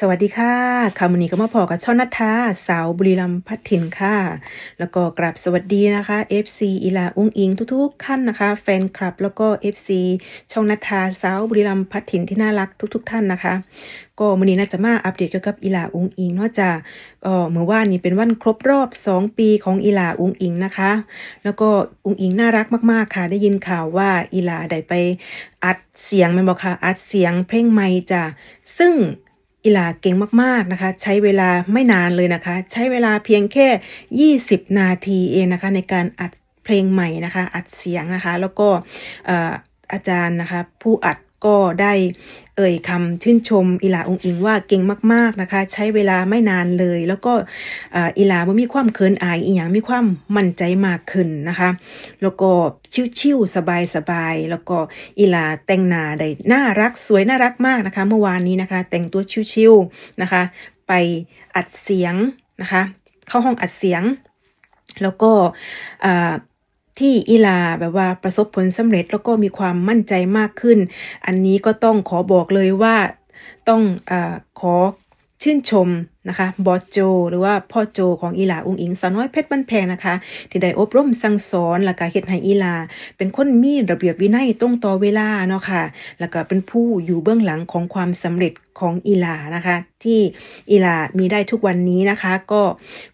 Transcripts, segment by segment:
สวัสดีค่ะคำวันนี้ก็มาพอกับช่องนัทธาสาวบุรีรัมย์พัฒถิ่นค่ะ แล้วก็กราบสวัสดีนะคะ FC อีลาอุ้งอิงทุกๆท่านนะคะ แฟนคลับแล้วก็ FC ช่องนัทธาสาวบุรีรัมย์พัฒถิ่นที่น่ารักทุก ๆ ท่านนะคะ ก็วันนี้น่าจะมาอัปเดตเกี่ยวกับอีลาอุ้งอิงนอกจากเอ่อเมื่อวานนี้เป็นวันครบรอบ 2 ปีของอีลาอุ้งอิงนะคะ แล้วก็อุ้งอิงน่ารักมากๆค่ะ ได้ยินข่าวว่าอีลาได้ไปอัดเสียงแมันบอกค่ะอัดเสียงเพลงใหม่จ้ะซึ่ง อีลาเก่งมากๆนะคะ ใช้เวลาไม่นานเลยนะคะ ใช้เวลาเพียงแค่ 20 นาทีเองนะคะ ในการอัดเพลงใหม่นะคะ อัดเสียงนะคะ แล้วก็อาจารย์นะคะ ผู้อัด ก็ได้เอ่ยคำชื่นชมอีหลาองอิงว่าเก่งมาก ๆนะคะ ใช้เวลาไม่นานเลย แล้วก็อ่ออีหลาบ่มีความเขินอายอีหยังมีความมั่นใจมากขึ้นนะคะ แล้วก็ชิวๆสบายๆแล้วก็อีหลาแต่งหน้าได้น่ารักสวยน่ารักมากนะคะ เมื่อวานนี้นะคะ แต่งตัวชิวๆนะคะ ไปอัดเสียงนะคะ เข้าห้องอัดเสียง แล้วก็อ่า ที่อีลาแบบว่าประสบผลสำเร็จแล้วก็มีความมั่นใจมากขึ้น อันนี้ก็ต้องขอบอกเลยว่าต้องอขอชื่นชมนะคะบอสโจ หรือว่าพ่อโจของอีลาอุงอิงสาวน้อยเพชรบ้านแพงนะคะ ที่ได้อบรมสั่งสอนแล้วก็เฮ็ดให้อีลา เป็นคนมีระเบียบวินัยตรงต่อเวลาเนาะค่ะแล้วก็เป็นผู้อยู่เบื้องหลังของความสำเร็จของอีลานะคะ ที่อีลามีได้ทุกวันนี้นะคะ ก็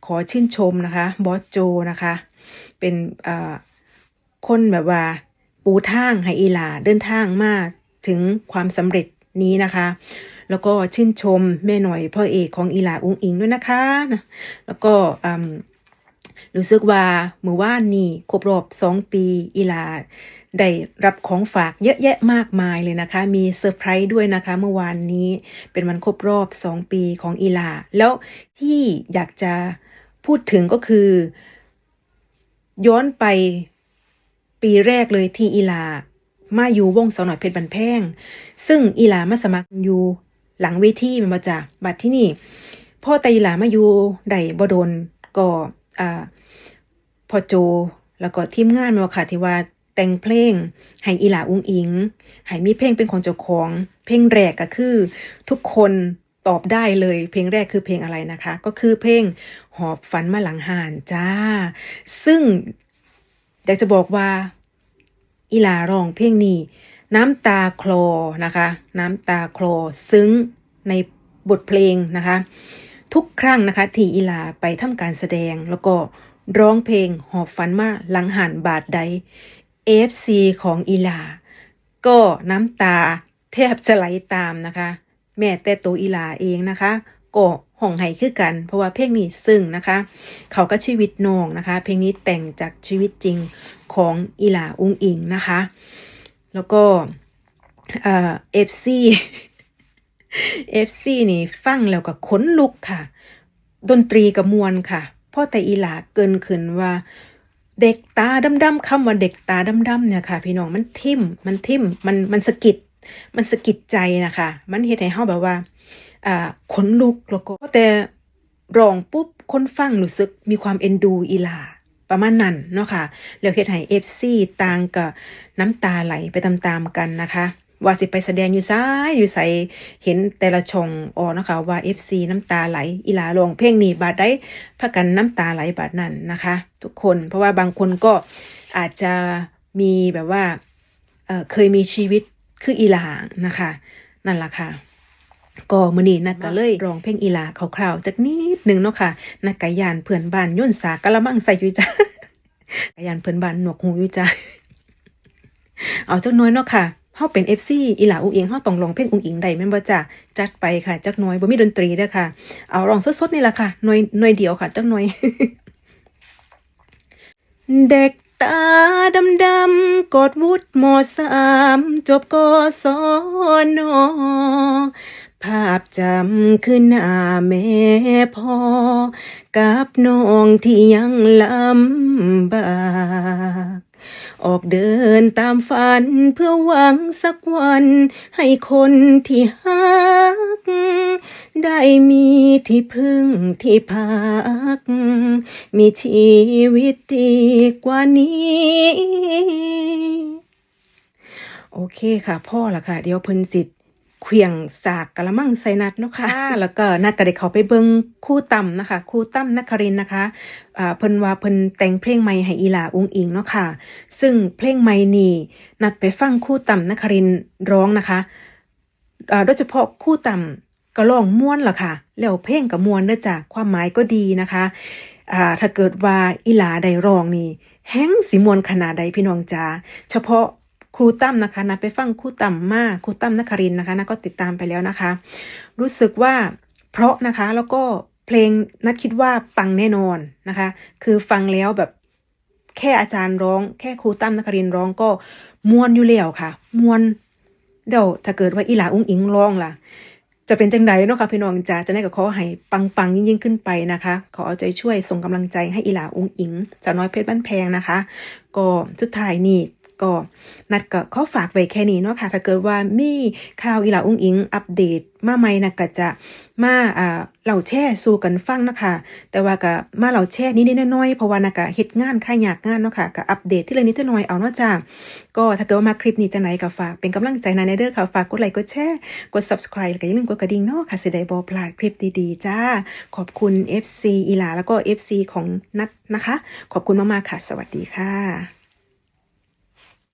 ขอชื่นชมนะคะบอสโจนะคะ เป็นอ่อ คนแบบว่า ปูทางให้อีหลาเดินทางมาถึงความสำเร็จนี้นะคะ แล้วก็ชื่นชมแม่หน่อยพ่อเอกของอีหลาอุ้งอิงด้วยนะคะ แล้วก็รู้สึกว่าเมื่อวานนี้ครบรอบสองปีอีหลาได้รับของฝากเยอะแยะมากมายเลยนะคะ มีเซอร์ไพรส์ด้วยนะคะ เมื่อวานนี้เป็นวันครบรอบ2ปีของอีลา แล้วที่อยากจะพูดถึงก็คือ ย้อนไป ปีแรกเลยที่อีลา มาอยู่วงสาวหน่อยเพชรบันแพง ซึ่งอีลามาสมัครอยู่หลังเวทีมันมาจากบัดที่นี่พ่อต่อีลามาอยู่ได้บดนก็อ่าพอโจแล้วก็ทีมงานมาค่ะที่ว่าแต่งเพลงให้อีหลาอุ้งอิงให้มีเพลงเป็นของเจ้าของ เพลงแรกก็คือ ทุกคนตอบได้เลย เพลงแรกคือเพลงอะไรนะคะ ก็คือเพลงหอบฝันมาหลังห่านจ้า ซึ่ง อยากจะบอกว่า อีหลาร้องเพลงนี้ น้ำตาคลอนะคะ น้ำตาคลอซึ้งในบทเพลงนะคะ ทุกครั้งนะคะ ที่อีลาไปทำการแสดงแล้วก็ร้องเพลงหอบฝันมาหลังหันบาดใด AFC ของอีลา ก็น้ำตาแทบจะไหลตามนะคะ แม่แต่ตัวอีลาเองนะคะ ก็ห่องไห้คือกัน เพราะว่าเพลงนี้ซึ่งนะคะ เขาก็ชีวิตน้องนะคะ เพลงนี้แต่งจากชีวิตจริงของอีหลาอุงอิงนะคะ แล้วก็เอ่อฟซีเอฟซีนี่ฟังแล้วก็ขนลุกค่ะ ดนตรีกับมวลค่ะพ่อแต่อีหลาเกินขึ้นว่าเด็กตาดำๆคำว่าเด็กตาดำๆเนี่ยค่ะ พี่น้องมันทิ่มมันทิ่มมันมันสะกิดมันสะกิดใจนะคะ มันเฮ็ดให้เฮาแบบว่า อ่าขนลุกแล้วก็แต่ร้องปุ๊บคนฟังรู้สึกมีความเอ็นดูอีลาประมาณนั้นเนาะค่ะแล้วเฮ็ดให้ FC ต่างกับน้ำตาไหลไปตามๆกันนะคะ ว่าสิไปแสดงอยู่ซ้ายอยู่ใสเห็นแต่ละช่องอ๋อนะคะว่า FC น้ำตาไหลอีลาร้องเพลงนี้บาดได้พากันน้ำตาไหลบาดนั้นนะคะ ทุกคนเพราะว่าบางคนก็อาจจะมีแบบว่าเเคยมีชีวิตคืออีลานะคะ นั่นละค่ะ ก็มื้อนี้นักก็เลยร้องเพลงอีหลาคร่าวๆจักนิดหนึงเนาะค่ะนักกะยานเพื่อนบ้านย่นสากะละมังใส่อยู่จ้ะกะยานเพื่อนบ้านหนวกหูอยู่จ้ะเอาจักหน้อยเนาะค่ะเฮาเป็น FC อีหลาอุงอิงเฮาต้องร้องเพลงอุงอิงได้แม่นบ่จ้ะจัดไปค่ะ จักหน้อยบ่มีดนตรีเด้อค่ะ เอาร้องสดๆนี่ล่ะค่ะหน่วยหน่วยเดียวค่ะ จักหน่อย เด็กตาดำดำๆกอดวุฒมสามจบกศน ภาพจำคือหน้าแม่พ่อ กับน้องที่ยังลำบากออกเดินตามฝันเพื่อหวังสักวัน ให้คนที่ฮัก ได้มีที่พึ่งที่พัก มีชีวิตดีกว่านี้โอเคค่ะ พ่อละค่ะ เดี๋ยวเพิ่นจิต เควียงสากกะละมังใส่นัดเนาะค่ะ แล้วก็นัดก็ได้เข้าไปเบิ่งครู่ต่ำนะคะครูตั้มนครินทร์นะคะอ่าเพิ่นว่าเพิ่นแต่งเพลงใหม่ให้อีหลาอุ้งอิงเนาะค่ะ ซึ่งเพลงใหม่นี้นัดไปฟังครู่ต่ำนครินทร์ร้องนะคะอ่าโดยเฉพาะครู่ต่ำก็ร้องม่วนล่ะค่ะ แล้วเพลงก็ม่วนเด้อจ้ะความหมายก็ดีนะคะอ่าถ้าเกิดว่าอีหลาได้ร้องนี่แฮงสิม่วนขนาดใดพี่น้องจ๋าเฉพาะค รูตั้มนะคะนัดไปฟังครูตั้มมาครูตั้มนครินนะคะนัดก็ติดตามไปแล้วนะคะ รู้สึกว่าเพราะนะคะแล้วก็เพลงนัดคิดว่าปังแน่นอนนะคะ คือฟังแล้วแบบแค่อาจารย์ร้อง แค่ครูตั้มนครินร้องก็มวนอยู่แล้วค่ะมวนเดี๋ยวถ้าเกิดว่าอีหลาอุ้งอิงร้องล่ะ จะเป็นจังไดเนาะค่ะพี่น้องจ๋าจะได้กับขอให้ปังๆยิ่งขึ้นไปนะคะ ขอเอาใจช่วยส่งกำลังใจให้อีหลาอุ้งอิงสาวน้อยเพชรบ้านแพงนะคะ ก็สุดท้ายนี่ ก็นัดก็ขอฝากไว้แค่นี้เนาะค่ะ ถ้าเกิดว่ามีข่าวอีหลาอุ้งอิง อัปเดตมาใหม่นะก็จะมาอ่าเล่าแช่สู่กันฟังนะคะ แต่ว่าก็มาเล่าแช่นิดๆน้อยๆเพราะว่านะก็เฮ็ดงานค่ายยากงานเนาะค่ะก็อัปเดตที่ละนิดน้อยเอาเนาะจ้าก็ถ้าเกิดว่ามาคลิปนี้จังไหนก็ฝากเป็นกำลังใจนะในเด้อค่ะฝากกดไลค์กดแชร์กด subscribe แล้วก็อย่าลืมกดกระดิ่งเนาะค่ะสิได้บ่พลาดคลิปดีๆจ้าขอบคุณ FC อีหลาแล้วก็ FC ของนัดนะคะ ขอบคุณมากๆค่ะ สวัสดีค่ะ